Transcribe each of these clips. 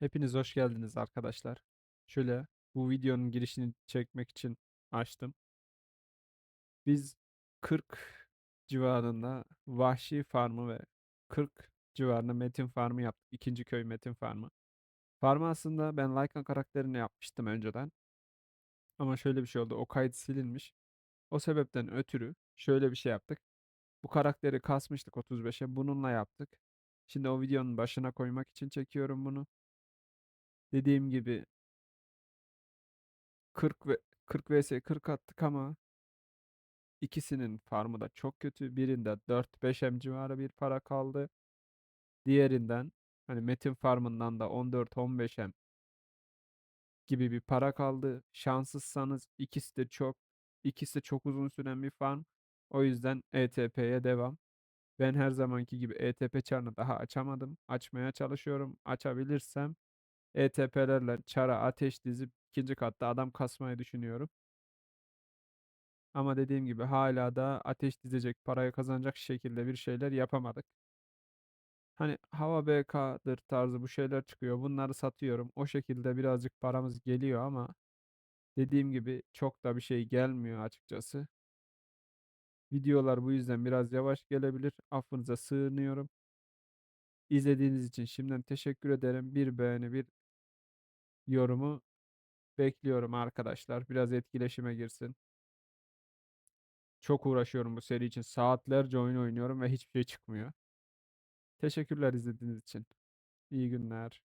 Hepiniz hoş geldiniz arkadaşlar. Şöyle bu videonun girişini çekmek için açtım. Biz 40 civarında Vahşi Farmı ve 40 civarında Metin Farmı yaptık. İkinci köy Metin Farmı. Farmı aslında ben Lycan karakterini yapmıştım önceden. Ama şöyle bir şey oldu. O kayıt silinmiş. O sebepten ötürü şöyle bir şey yaptık. Bu karakteri kasmıştık 35'e. Bununla yaptık. Şimdi o videonun başına koymak için çekiyorum bunu. Dediğim gibi 40 ve 40 vs 40 attık ama ikisinin farmı da çok kötü. Birinde 4-5 M civarı bir para kaldı. Diğerinden hani Metin farmından da 14-15 M gibi bir para kaldı. Şanssızsanız ikisi de çok ikisi de çok uzun süren bir farm. O yüzden ETP'ye devam. Ben her zamanki gibi ETP çarını daha açamadım. Açmaya çalışıyorum. Açabilirsem ETP'lerle çara ateş dizip ikinci katta adam kasmayı düşünüyorum. Ama dediğim gibi hala da ateş dizecek, parayı kazanacak şekilde bir şeyler yapamadık. Hani hava BK'dır tarzı bu şeyler çıkıyor. Bunları satıyorum. O şekilde birazcık paramız geliyor ama dediğim gibi çok da bir şey gelmiyor açıkçası. Videolar bu yüzden biraz yavaş gelebilir. Affınıza sığınıyorum. İzlediğiniz için şimdiden teşekkür ederim. Bir beğeni, bir yorumu bekliyorum arkadaşlar. Biraz etkileşime girsin. Çok uğraşıyorum bu seri için. Saatlerce oyun oynuyorum ve hiçbir şey çıkmıyor. Teşekkürler izlediğiniz için. İyi günler.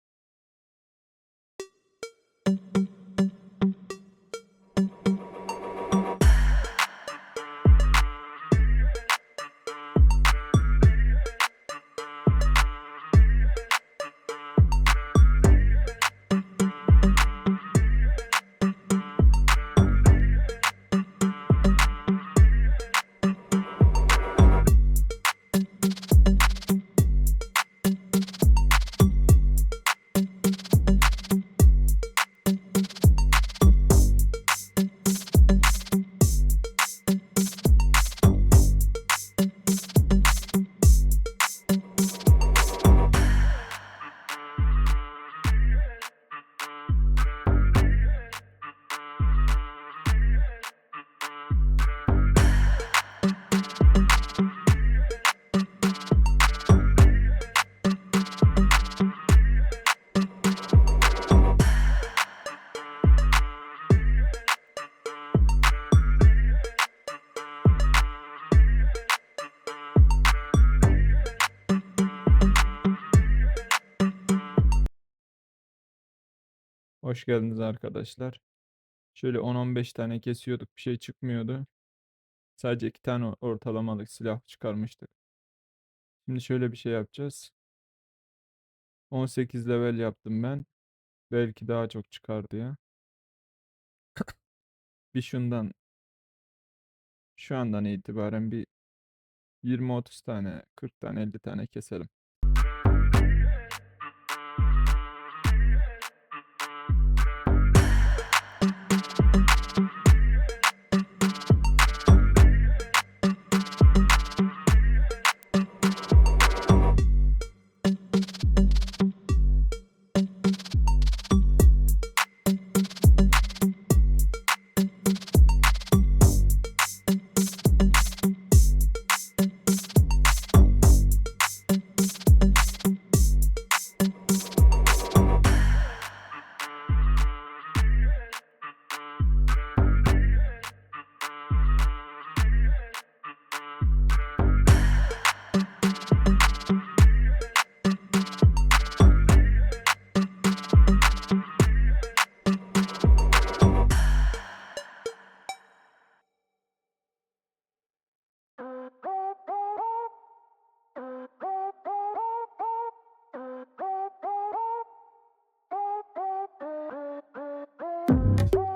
Hoş geldiniz arkadaşlar. Şöyle 10-15 tane kesiyorduk. Bir şey çıkmıyordu. Sadece iki tane ortalamalık silah çıkarmıştık. Şimdi şöyle bir şey yapacağız. 18 level yaptım ben. Belki daha çok çıkar diye. Bir şundan şu andan itibaren bir 20-30 tane, 40 tane, 50 tane keselim. Thank you.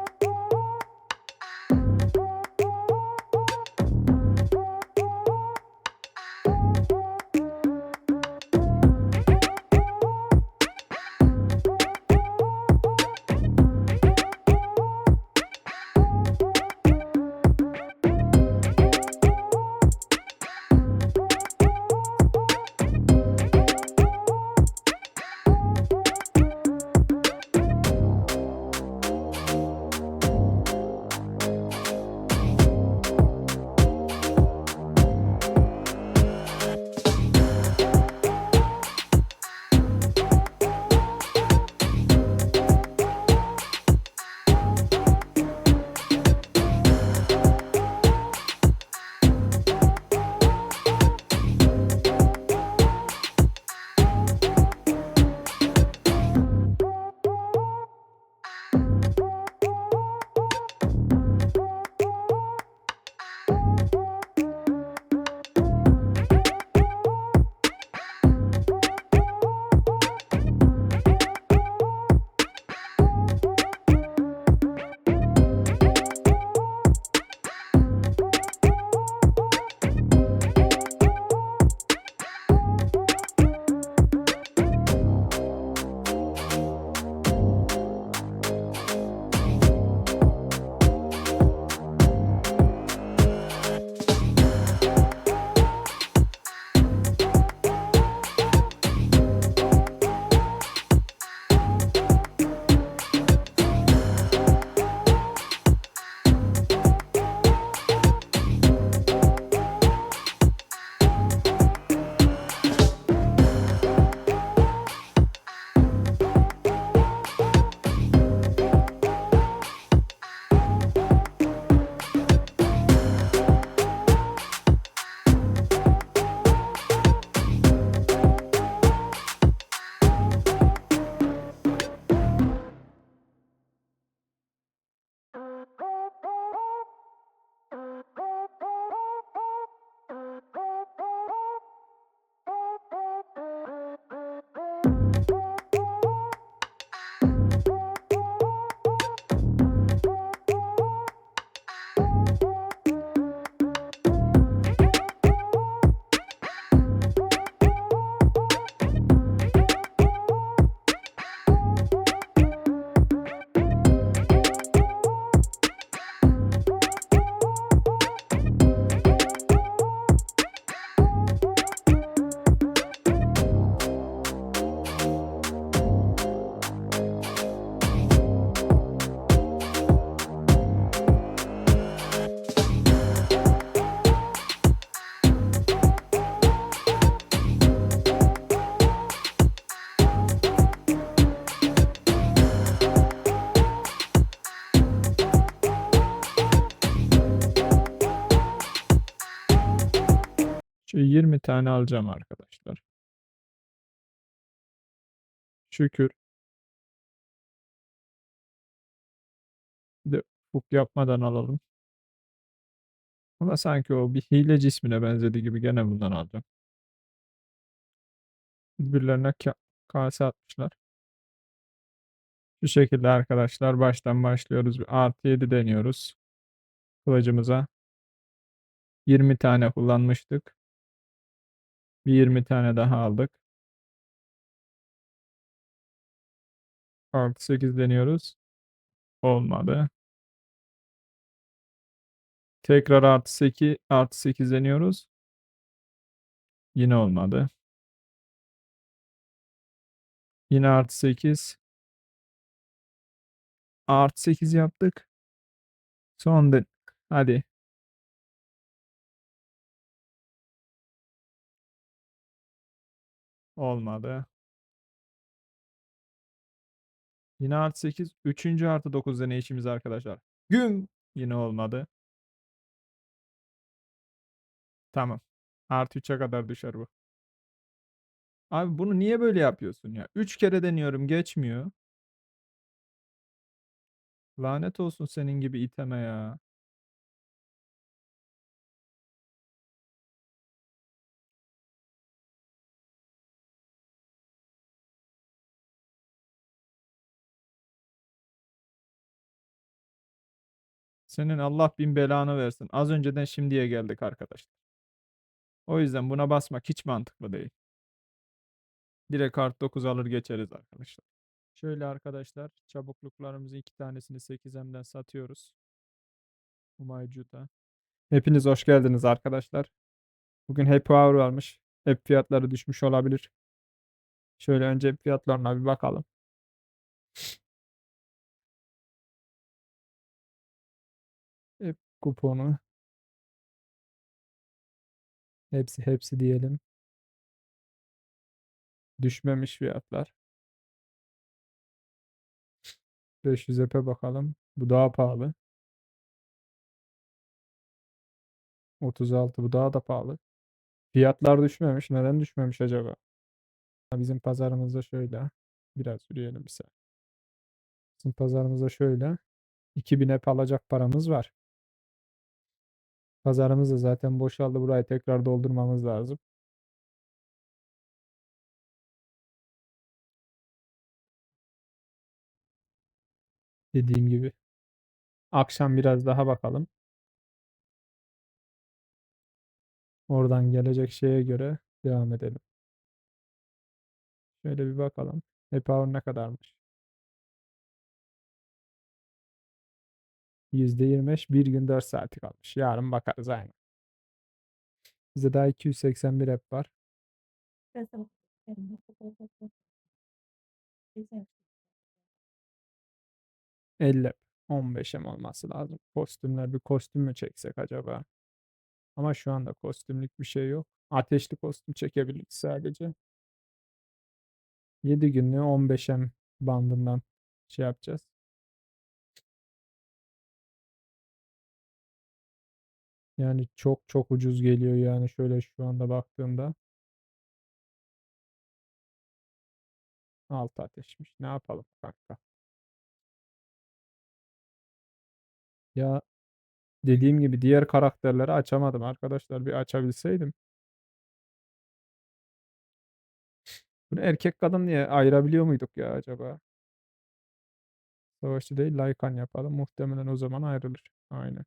Tane alacağım arkadaşlar. Şükür. Bir de ufuk yapmadan alalım. Ama sanki o bir hile cismine benzedi gibi gene bundan alacağım. Birbirlerine ka kase atmışlar. Şu şekilde arkadaşlar baştan başlıyoruz. Bir artı 7 deniyoruz. Kılıcımıza. 20 tane kullanmıştık. Bir 20 tane daha aldık. Artı 8 deniyoruz. Olmadı. Tekrar artı 8, artı 8 deniyoruz. Yine olmadı. Yine artı 8. Artı 8 yaptık. Son den Hadi. Olmadı. Yine artı 8. Üçüncü artı 9 deneyişimiz arkadaşlar. Güm. Yine olmadı. Tamam. Artı 3'e kadar düşer bu. Abi bunu niye böyle yapıyorsun ya? 3 kere deniyorum geçmiyor. Lanet olsun senin gibi iteme ya. Senin Allah bin belanı versin. Az önceden şimdiye geldik arkadaşlar. O yüzden buna basmak hiç mantıklı değil. Direkt kart 9 alır geçeriz arkadaşlar. Şöyle arkadaşlar çabukluklarımızın iki tanesini 8M'den satıyoruz. Umaycu'da. Hepiniz hoş geldiniz arkadaşlar. Bugün Happy Hour varmış. Hep fiyatları düşmüş olabilir. Şöyle önce fiyatlarına bir bakalım. Kuponu. Hepsi hepsi diyelim. Düşmemiş fiyatlar. 500 epe bakalım. Bu daha pahalı. 36 bu daha da pahalı. Fiyatlar düşmemiş. Neden düşmemiş acaba? Bizim pazarımızda şöyle. Biraz yürüyelim bir saniye. Bizim pazarımızda şöyle. 2000 ep alacak paramız var. Pazarımız da zaten boşaldı. Burayı tekrar doldurmamız lazım. Dediğim gibi. Akşam biraz daha bakalım. Oradan gelecek şeye göre devam edelim. Şöyle bir bakalım. Happy Hour ne kadarmış? %25 bir gün 4 saati kalmış. Yarın bakarız aynı. Bizde daha 281 app var. 50 app. 15'e mi olması lazım? Kostümler bir kostüm mü çeksek acaba? Ama şu anda kostümlük bir şey yok. Ateşli kostüm çekebiliriz sadece. 7 günlüğü 15'em bandından şey yapacağız. Yani çok çok ucuz geliyor yani şöyle şu anda baktığımda. Altı ateşmiş. Ne yapalım kanka? Ya dediğim gibi diğer karakterleri açamadım arkadaşlar. Bir açabilseydim. Bunu erkek kadın diye ayırabiliyor muyduk ya acaba? Savaşçı değil Lycan yapalım. Muhtemelen o zaman ayrılır. Aynen.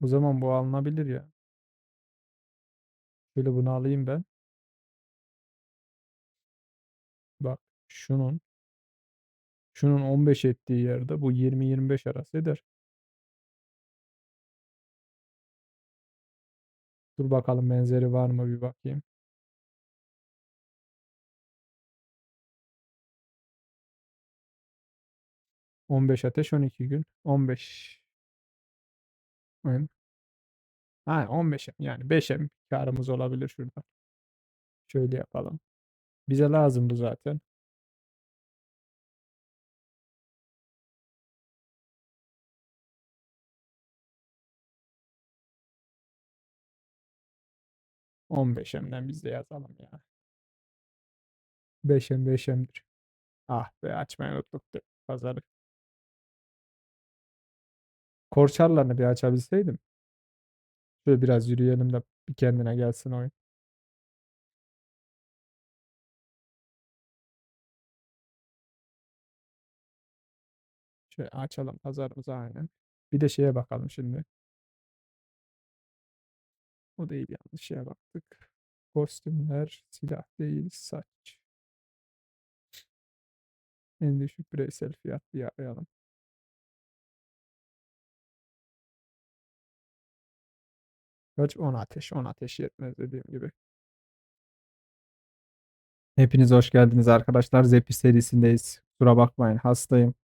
O zaman bu alınabilir ya. Şöyle bunu alayım ben. Bak şunun şunun 15 ettiği yerde bu 20-25 arası eder. Dur bakalım benzeri var mı bir bakayım. On beş ateş 12 gün. 15 Aynen. Ha 15'em yani 5'em karımız olabilir şurada. Şöyle yapalım. Bize lazım bu zaten. 15M'den biz de yazalım ya. 5M 5M'dir. Ah be açmayı unuttuk pazarı. Korçarlarını bir açabilseydim. Şöyle biraz yürüyelim de bir kendine gelsin oyun. Şöyle açalım pazarımızı aynen. Bir de şeye bakalım şimdi. O değil yanlış şeye baktık. Kostümler, silah değil, saç. En düşük bireysel fiyat diye arayalım. Kaç? 10 ateş. 10 ateş yetmez dediğim gibi. Hepiniz hoş geldiniz arkadaşlar. Zephyr serisindeyiz. Kusura bakmayın hastayım.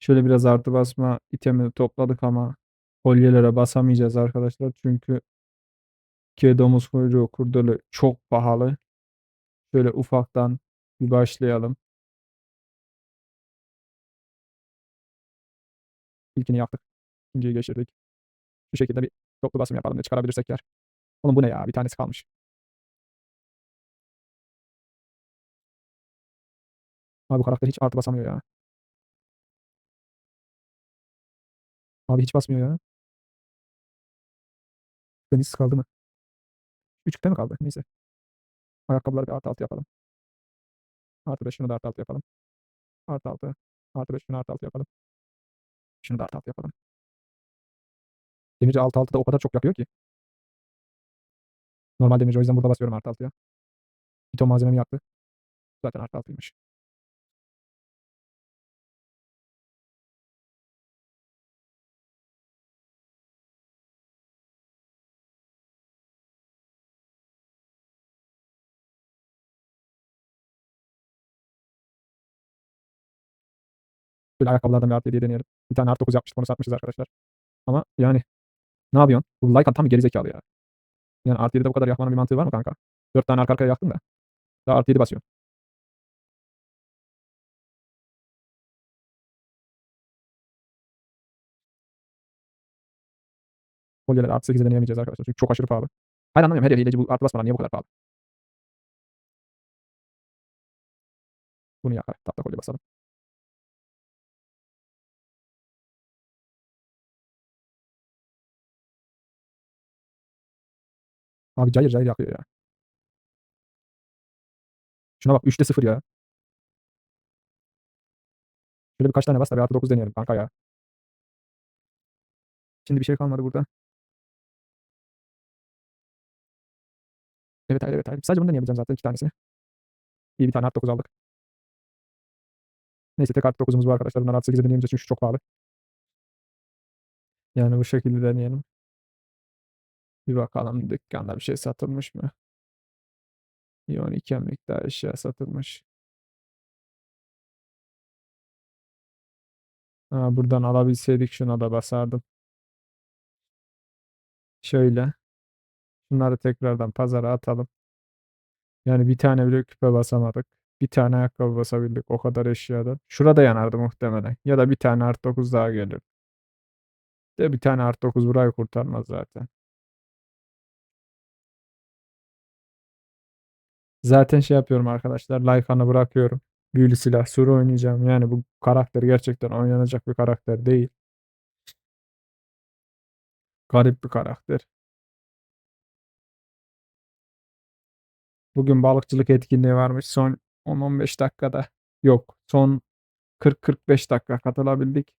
Şöyle biraz artı basma itemini topladık ama kolyelere basamayacağız arkadaşlar. Çünkü iki domuz kuyruğu kurdele çok pahalı. Şöyle ufaktan bir başlayalım. İlkini yaptık. İkinciyi geçirdik. Şu şekilde bir toplu basım yapalım da çıkarabilirsek yer. Oğlum bu ne ya? Bir tanesi kalmış. Abi bu karakter hiç artı basamıyor ya. Abi hiç basmıyor ya. Deniz kaldı mı? Küçükte mi kaldı? Neyse. Ayakkabıları bir artı altı yapalım. Artı 5 şunu da artı altı yapalım. Artı altı. Artı 5 şunu artı altı yapalım. Şunu da artı altı yapalım. Demirci altı altı da o kadar çok yapıyor ki. Normal demirci o yüzden burada basıyorum artı altıya. Bir ton malzememi yaktı. Zaten artı altıymış. Böyle ayakkabılardan bir artı 7'ye deneyelim. Bir tane artı 9 yapmıştık onu satmışız arkadaşlar. Ama yani ne yapıyorsun? Bu Lycan tam bir gerizekalı ya. Yani artı 7'de bu kadar yakmanın bir mantığı var mı kanka? 4 tane arka arkaya yaktın da. Daha artı 7 basıyorsun. Kolyeler artı 8'e deneyemeyeceğiz arkadaşlar. Çünkü çok aşırı pahalı. Hayır anlamıyorum. Her hileci bu artı basmadan niye bu kadar pahalı? Bunu yakar. Tahta kolye basalım. Abi cayır cayır yakıyor ya. Şuna bak 3'te 0 ya. Şöyle birkaç tane bas da bir artı 9 deneyelim kanka ya. Şimdi bir şey kalmadı burada. Evet hayır evet hayır. Sadece bunu deneyebileceğim zaten iki tanesini. İyi bir tane artı 9 aldık. Neyse tek artı 9'umuz var arkadaşlar. Bunları artı 8'e deneyemeyeceğiz çünkü çok pahalı. Yani bu şekilde deneyelim. Bir bakalım dükkanda bir şey satılmış mı? İyon 2 miktar eşya satılmış. Ha, buradan alabilseydik şuna da basardım. Şöyle. Bunları tekrardan pazara atalım. Yani bir tane bile küpe basamadık. Bir tane ayakkabı basabildik o kadar eşyadan. Şurada yanardı muhtemelen. Ya da bir tane artı 9 daha gelir. De bir tane artı 9 burayı kurtarmaz zaten. Zaten şey yapıyorum arkadaşlar. Lycan'ı bırakıyorum. Büyülü silah suru oynayacağım. Yani bu karakter gerçekten oynanacak bir karakter değil. Garip bir karakter. Bugün balıkçılık etkinliği varmış. Son 10-15 dakikada. Yok. Son 40-45 dakika katılabildik.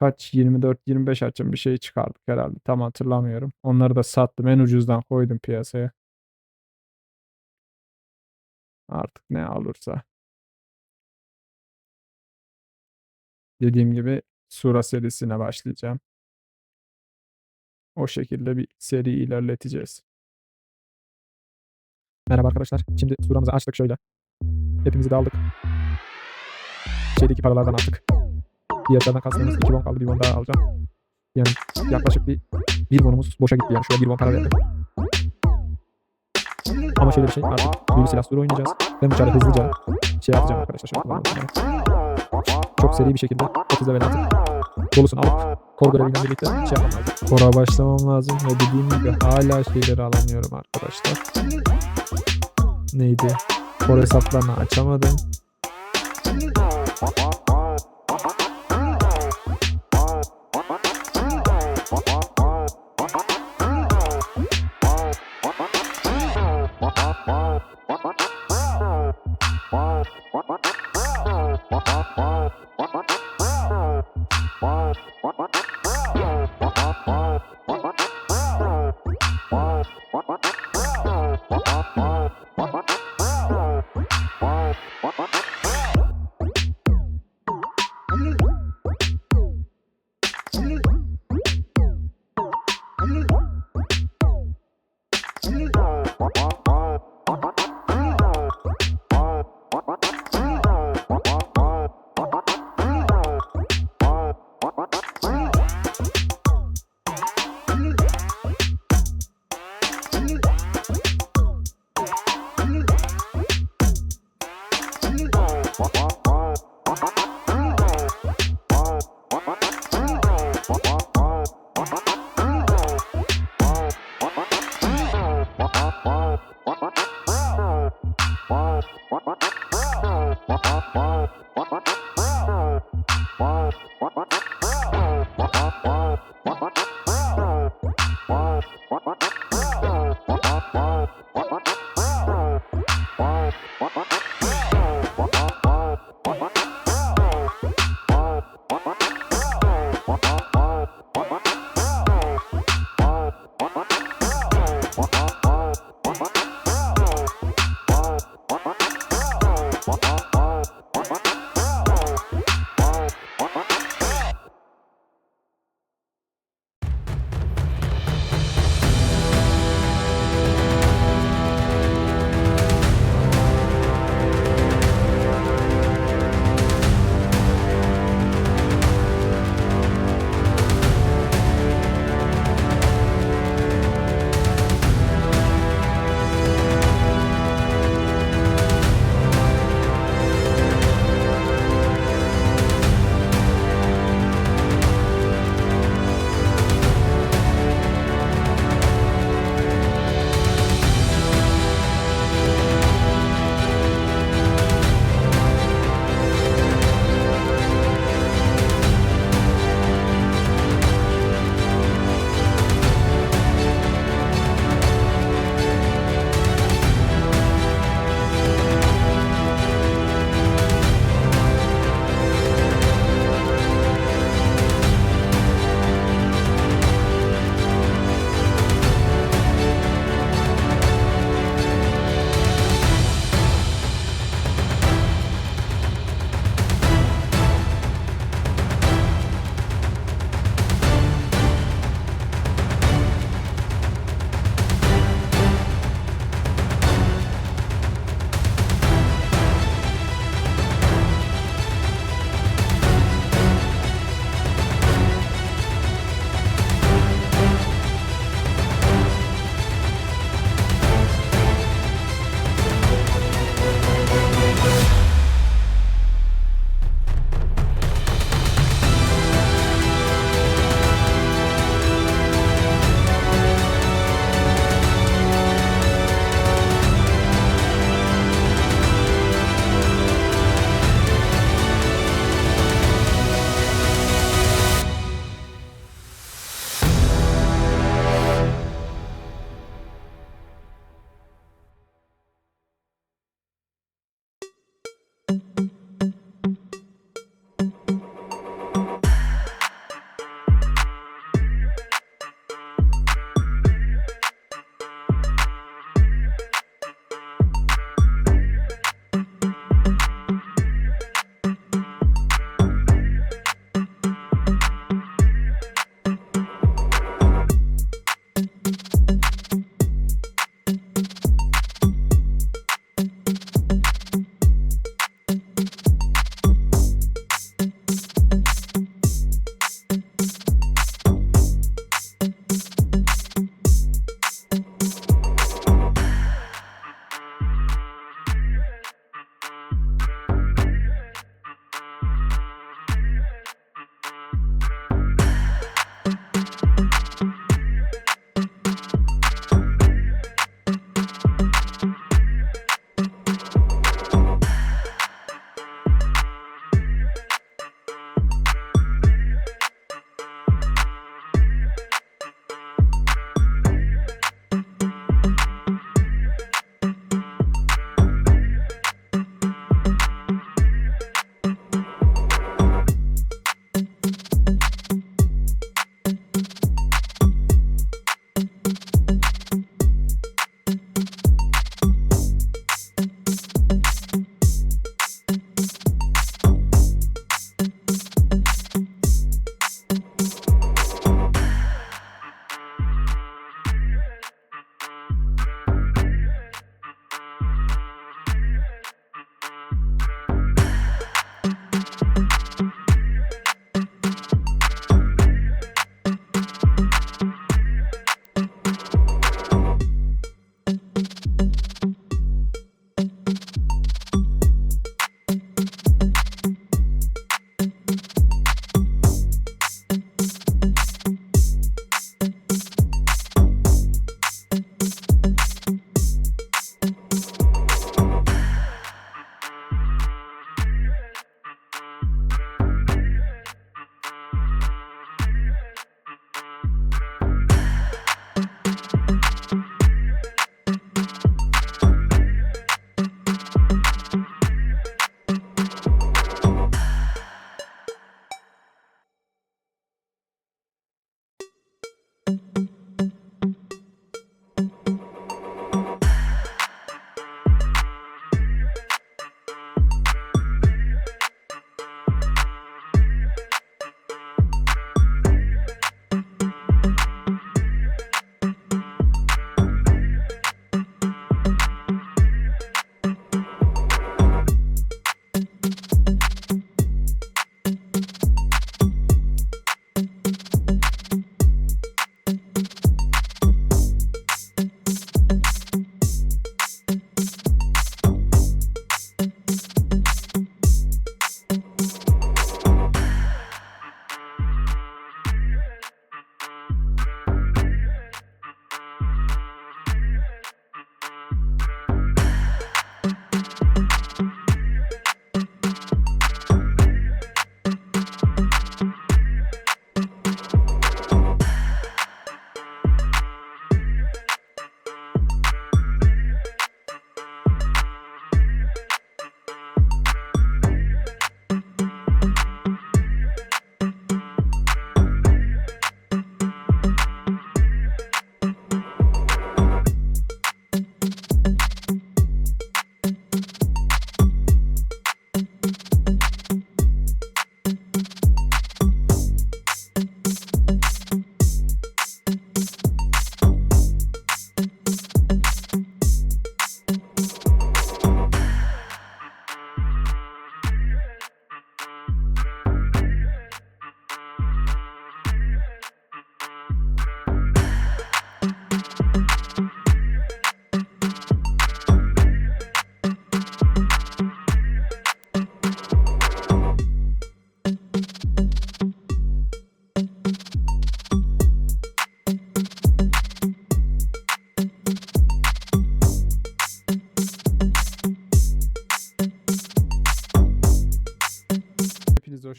Kaç? 24-25 açım bir şey çıkardık herhalde. Tam hatırlamıyorum. Onları da sattım. En ucuzdan koydum piyasaya. Artık ne alırsa. Dediğim gibi Sura serisine başlayacağım. O şekilde bir seri ilerleteceğiz. Merhaba arkadaşlar. Şimdi suramızı açtık şöyle. Hepimizi de aldık. Şeydeki paralardan attık. Diğerlerden kastımız 2 won kaldı. 1 won daha alacağım. Yani yaklaşık bir 1 wonumuz boşa gitti yani. Şuraya 1 won para verdik. Ama şöyle bir şey artık yeni silah sürü oynayacağız. Ben uçağı hızlıca şey yapacağım arkadaşlar. Çok seri bir şekilde 30 level atıp dolusunu alıp Korgor'a ile birlikte şey yapmam lazım. Kora başlamam lazım ve dediğim gibi hala şeyleri alamıyorum arkadaşlar. Neydi? Kor hesaplarını açamadım.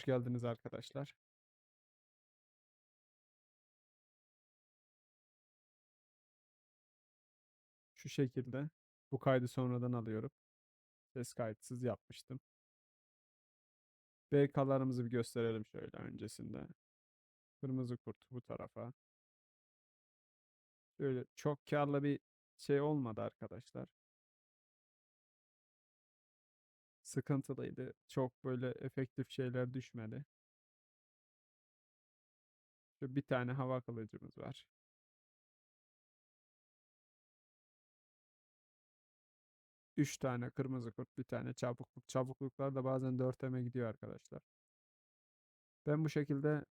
Geldiniz arkadaşlar. Şu şekilde. Bu kaydı sonradan alıyorum. Ses kayıtsız yapmıştım. BK'larımızı bir gösterelim şöyle öncesinde. Kırmızı kurt bu tarafa. Böyle çok karlı bir şey olmadı arkadaşlar. Sıkıntılıydı. Çok böyle efektif şeyler düşmedi. Şu bir tane hava kılıcımız var. Üç tane kırmızı kurt, bir tane çabukluk. Çabukluklar da bazen 4M'e gidiyor arkadaşlar. Ben bu şekilde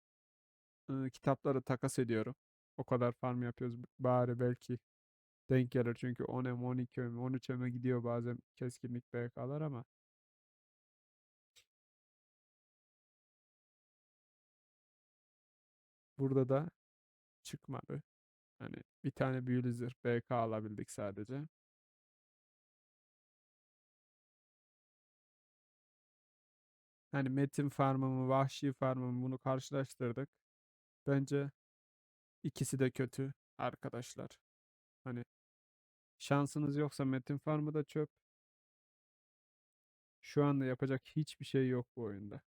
ıı, kitapları takas ediyorum. O kadar farm yapıyoruz. Bari belki denk gelir. Çünkü 10M, 12M, 13M'e gidiyor bazen keskinlik BK'lar ama burada da çıkmadı. Hani bir tane büyülü zırh BK alabildik sadece. Hani metin farmımı, vahşi farmımı bunu karşılaştırdık. Bence ikisi de kötü arkadaşlar. Hani şansınız yoksa metin farmı da çöp. Şu anda yapacak hiçbir şey yok bu oyunda.